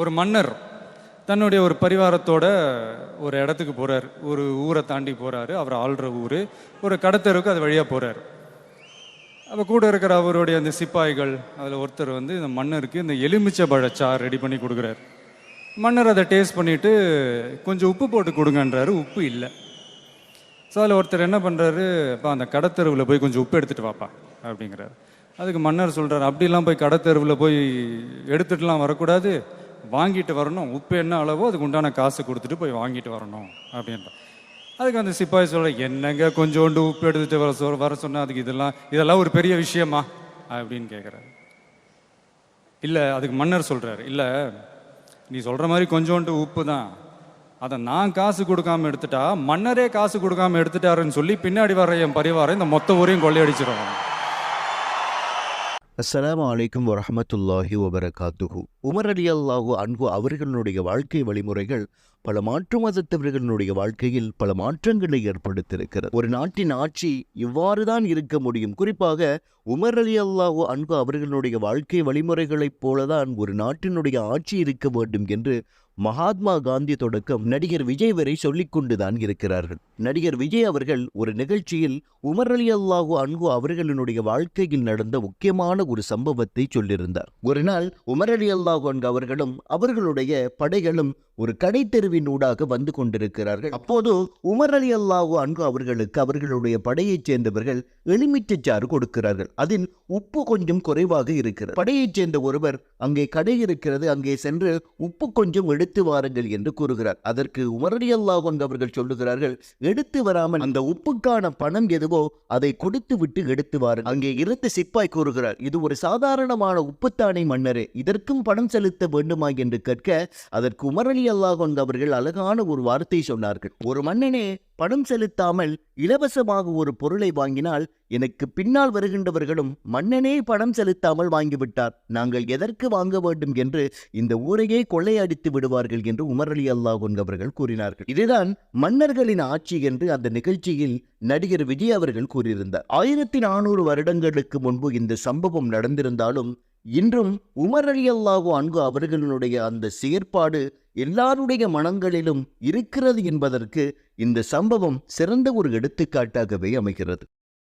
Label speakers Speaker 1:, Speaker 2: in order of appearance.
Speaker 1: ஒரு மன்னர் தன்னுடைய ஒரு பரிவாரத்தோட ஒரு இடத்துக்கு போகிறார் ஒரு ஊரை தாண்டி போகிறாரு அவர் ஆள்ற ஊர். ஒரு கடத்தருக்கு அது வழியாக போகிறார் அப்போ கூட இருக்கிற அவருடைய அந்த சிப்பாய்கள் அதில் ஒருத்தர் வந்து இந்த மன்னருக்கு இந்த எலுமிச்சை பழச்சாறு ரெடி பண்ணி கொடுக்குறாரு. மன்னர் அதை டேஸ்ட் பண்ணிவிட்டு கொஞ்சம் உப்பு போட்டு கொடுங்கன்றாரு. உப்பு இல்லை. ஸோ அதில் ஒருத்தர் என்ன பண்ணுறாரு இப்போ அந்த கடத்தெருவில் போய் கொஞ்சம் உப்பு எடுத்துகிட்டு வாப்பா. அப்படிங்கிறாரு. அதுக்கு மன்னர் சொல்கிறார் அப்படிலாம் போய் கடத்தெருவில் போய் எடுத்துட்டுலாம் வரக்கூடாது. வாங்கிட்டு வரணும். உப்பு என்ன அளவோ அதுக்கு உண்டான காசு கொடுத்துட்டு போய் வாங்கிட்டு வரணும் அப்படின்ற அதுக்கு அந்த சிப்பாய் சொல்ல என்னங்க கொஞ்சோண்டு உப்பு எடுத்துட்டு வர சொல் வர சொன்னால் அதுக்கு இதெல்லாம் இதெல்லாம் ஒரு பெரிய விஷயமா? அப்படின்னு கேட்குறாரு இல்லை அதுக்கு மன்னர் சொல்கிறார் இல்லை நீ சொல்கிற மாதிரி கொஞ்சோண்டு உப்பு தான். அதை நான் காசு கொடுக்காம எடுத்துட்டா மன்னரே காசு கொடுக்காம எடுத்துட்டாருன்னு சொல்லி பின்னாடி வர்ற என் பரிவாரம் இந்த மொத்த ஊரையும் கொள்ளையடிச்சிருவாங்க
Speaker 2: அஸ்லாம் அலைக்கும் வரமத்துல்லாஹி வபரகாத்துஹு. உமர் அலி அல்லாஹு அன்பு அவர்களுடைய வாழ்க்கை வழிமுறைகள் பல மாற்று மதத்தவர்களுடைய வாழ்க்கையில் பல மாற்றங்களை ஏற்படுத்தியிருக்கிறது. ஒரு நாட்டின் ஆட்சி இவ்வாறுதான் இருக்க முடியும். குறிப்பாக உமர் அலி அல்லாஹோ அன்பு அவர்களுடைய வாழ்க்கை வழிமுறைகளைப் போலதான் ஒரு நாட்டினுடைய ஆட்சி இருக்க வேண்டும் என்று மகாத்மா காந்தி தொடக்கம் நடிகர் விஜய் வரை சொல்லிக் கொண்டுதான் இருக்கிறார்கள். நடிகர் விஜய் அவர்கள் ஒரு நிகழ்ச்சியில் உமர் அலி அல்லாஹு அன்ஹு அவர்களினுடைய வாழ்க்கையில் நடந்த முக்கியமான ஒரு சம்பவத்தை சொல்லியிருந்தார். ஒரு நாள் உமர் அலி அல்லாஹு அன்ஹு அவர்களும் அவர்களுடைய படைகளும் ஒரு கடை தெருவில் ஊடாக வந்து கொண்டிருக்கிறார்கள். அப்போது உமர் அலி அல்லாஹு அன்ஹு அவர்களுக்கு அவர்களுடைய படையைச் சேர்ந்தவர்கள் எலுமிச்சைச்சாறு கொடுக்கிறார்கள். அதில் உப்பு கொஞ்சம் குறைவாக இருக்கிறது. படையைச் சேர்ந்த ஒருவர் அங்கே கடை இருக்கிறது அங்கே சென்று உப்பு கொஞ்சம் எடுத்து வாருங்கள் என்று கூறுகிறார். அதற்கு உமர் அலி அல்லாஹு அங்கு அவர்கள் சொல்லுகிறார்கள் எடுத்து வராமல் அந்த உப்புக்கான பணம் எதுவோ அதை கொடுத்து விட்டு எடுத்து வாருங்கள். அங்கே இருந்த சிப்பாய் கூறுகிறார் இது ஒரு சாதாரணமான உப்புத்தானை மன்னரே இதற்கும் பணம் செலுத்த வேண்டுமா? என்று கேட்க அதற்கு உமர் அலி அல்லாஹ் அவர்கள் அழகான ஒரு வார்த்தை சொன்னார்கள். ஒரு மன்னனே பணம் செலுத்தாமல் இலவசமாக ஒரு பொருளை வாங்கினால் எனக்கு பின்னால் வருகின்றவர்களும் மன்னனே பணம் செலுத்தாமல் வாங்கிவிட்டார். நாங்கள் எதற்கு வாங்க வேண்டும் என்று இந்த ஊரையே கொள்ளையடித்து விடுவார்கள் என்று உமர் அலி அல்லாஹ் அவர்கள் கூறினார்கள். இதுதான் மன்னர்களின் ஆட்சி என்று அந்த நிகழ்ச்சியில் நடிகர் விஜய் அவர்கள் கூறியிருந்தார். ஆயிரத்தி நானூறு வருடங்களுக்கு முன்பு இந்த சம்பவம் நடந்திருந்தாலும் இன்றும் உமர் அலி அல்லாஹு அன்கு அவர்களுடைய அந்த செயற்பாடு எல்லாருடைய மனங்களிலும் இருக்கிறது என்பதற்கு இந்த சம்பவம் சிறந்த ஒரு எடுத்துக்காட்டாகவே அமைகிறது.